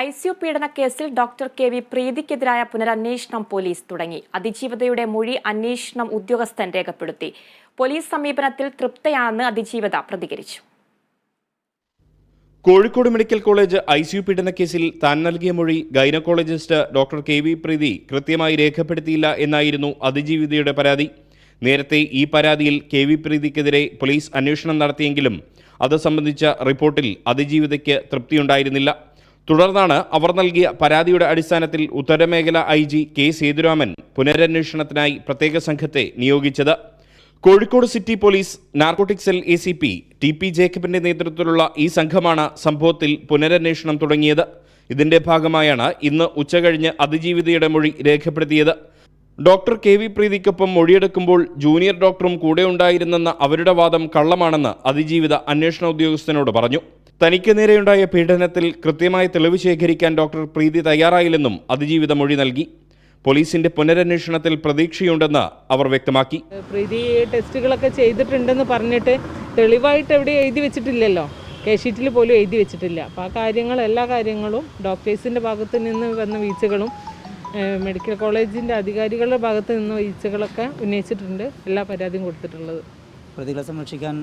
I C U പീഡന കേസിൽ doctor K V പ്രീതിക്കെതിരായ പുനരന്വേഷണം പോലീസ് തുടങ്ങി. അതിജീവതയുടെ മൊഴി അന്വേഷണം ഉദ്യോഗസ്ഥൻ രേഖപ്പെടുത്തി. പോലീസ് സമീപനത്തിൽ തൃപ്തയാണെന്ന് അതിജീവത പ്രതികരിച്ചു. Kozhikode medical college I C U പീഡനക്കേസിൽ താൻ നൽകിയ മൊഴി gynaecologist doctor K V Preethi കൃത്യമായി രേഖപ്പെടുത്തിയില്ല എന്നായിരുന്നു അതിജീവിതയുടെ പരാതി. നേരത്തെ ഈ പരാതിയിൽ കെ വി പ്രീതിക്കെതിരെ പോലീസ് അന്വേഷണം നടത്തിയെങ്കിലും അത് സംബന്ധിച്ച റിപ്പോർട്ടിൽ അതിജീവിതയ്ക്ക് തൃപ്തിയുണ്ടായിരുന്നില്ല. തുടർന്നാണ് അവർ നൽകിയ പരാതിയുടെ അടിസ്ഥാനത്തിൽ ഉത്തരമേഖല ഐ ജി കെ സേതുരാമൻ പുനരന്വേഷണത്തിനായി പ്രത്യേക സംഘത്തെ നിയോഗിച്ചത്. Kozhikode city police narcotic cell A C P T P ജേക്കബിന്റെ നേതൃത്വത്തിലുള്ള ഈ സംഘമാണ് സംഭവത്തിൽ പുനരന്വേഷണം തുടങ്ങിയത്. ഇതിന്റെ ഭാഗമായാണ് ഇന്ന് ഉച്ചകഴിഞ്ഞ് അതിജീവിതയുടെ മൊഴി രേഖപ്പെടുത്തിയത്. ഡോക്ടർ കെ വി പ്രീതിക്കൊപ്പം മൊഴിയെടുക്കുമ്പോൾ ജൂനിയർ ഡോക്ടറും കൂടെ ഉണ്ടായിരുന്നെന്ന അവരുടെ വാദം കള്ളമാണെന്ന് അതിജീവിത അന്വേഷണ ഉദ്യോഗസ്ഥനോട് പറഞ്ഞു. തനിക്ക് നേരെയുണ്ടായ പീഡനത്തിൽ കൃത്യമായ തെളിവ് ശേഖരിക്കാൻ ഡോക്ടർ പ്രീതി തയ്യാറായില്ലെന്നും അതിജീവിത മൊഴി നൽകി. പോലീസിന്റെ പുനരന്വേഷണത്തിൽ പ്രതീക്ഷയുണ്ടെന്ന് അവർ വ്യക്തമാക്കി. പ്രീതി ടെസ്റ്റുകളൊക്കെ ചെയ്തിട്ടുണ്ടെന്ന് പറഞ്ഞിട്ട് തെളിവായിട്ട് എവിടെ എഴുതി വെച്ചിട്ടില്ലല്ലോ? കെ ഷീറ്റിൽ പോലും എഴുതി വെച്ചിട്ടില്ല. അപ്പോൾ ആ കാര്യങ്ങൾ എല്ലാ കാര്യങ്ങളും ഡോക്ടേഴ്സിന്റെ ഭാഗത്ത് നിന്ന് വന്ന വീഴ്ചകളും മെഡിക്കൽ കോളേജിന്റെ അധികാരികളുടെ ഭാഗത്ത് നിന്ന് വീഴ്ചകളൊക്കെ ഉന്നയിച്ചിട്ടുണ്ട്. എല്ലാ പരാതിയും കൊടുത്തിട്ടുള്ളത്. പ്രതികളെ സംരക്ഷിക്കാൻ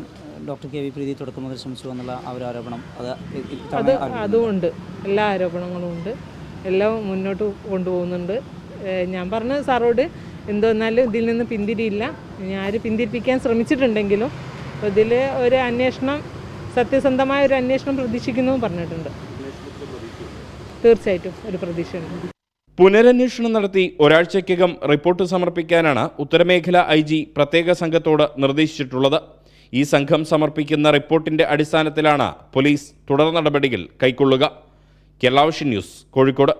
ഡോക്ടർ കെ വി പ്രീതി തുടക്കം മുതൽ ശ്രമിച്ചു എന്നുള്ള ആ ഒരു ആരോപണം അത് അത് ഇത്തവണ ആരോപിക്കുന്നു. അതും ഉണ്ട് എല്ലാ ആരോപണങ്ങളും ഉണ്ട്. എല്ലാം മുന്നോട്ട് കൊണ്ടുപോകുന്നുണ്ട്. ഞാൻ പറഞ്ഞ സാറോട് എന്തോന്നാലും ഇതിൽ നിന്ന് പിന്തിരിയില്ല. ഞാൻ ആര് പിന്തിരിപ്പിക്കാൻ ശ്രമിച്ചിട്ടുണ്ടെങ്കിലും ഇതിൽ ഒരു അന്വേഷണം സത്യസന്ധമായ ഒരു അന്വേഷണം പ്രതീക്ഷിക്കുന്നു പറഞ്ഞിട്ടുണ്ട്. തീർച്ചയായിട്ടും ഒരു പ്രതീക്ഷയുണ്ട്. പുനരന്വേഷണം നടത്തി ഒരാഴ്ചയ്ക്കകം റിപ്പോർട്ട് സമർപ്പിക്കാനാണ് ഉത്തരമേഖല ഐ ജി പ്രത്യേക സംഘത്തോട് നിർദ്ദേശിച്ചിട്ടുള്ളത്. ഈ സംഘം സമർപ്പിക്കുന്ന റിപ്പോർട്ടിന്റെ അടിസ്ഥാനത്തിലാണ് പോലീസ് തുടർ നടപടികൾ കൈക്കൊള്ളുക. കേരളാവശ്യ ന്യൂസ് കോഴിക്കോട്.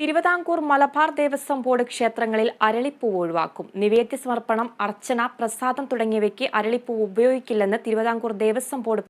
തിരുവിതാംകൂർ മലബാർ ദേവസ്വം ബോർഡ് ക്ഷേത്രങ്ങളിൽ അരളിപ്പൂവ് ഒഴിവാക്കും. നിവേദ്യ സമർപ്പണം അർച്ചന പ്രസാദം തുടങ്ങിയവയ്ക്ക് അരളിപ്പൂവ് ഉപയോഗിക്കില്ലെന്ന് തിരുവിതാംകൂർ ദേവസ്വം ബോർഡ്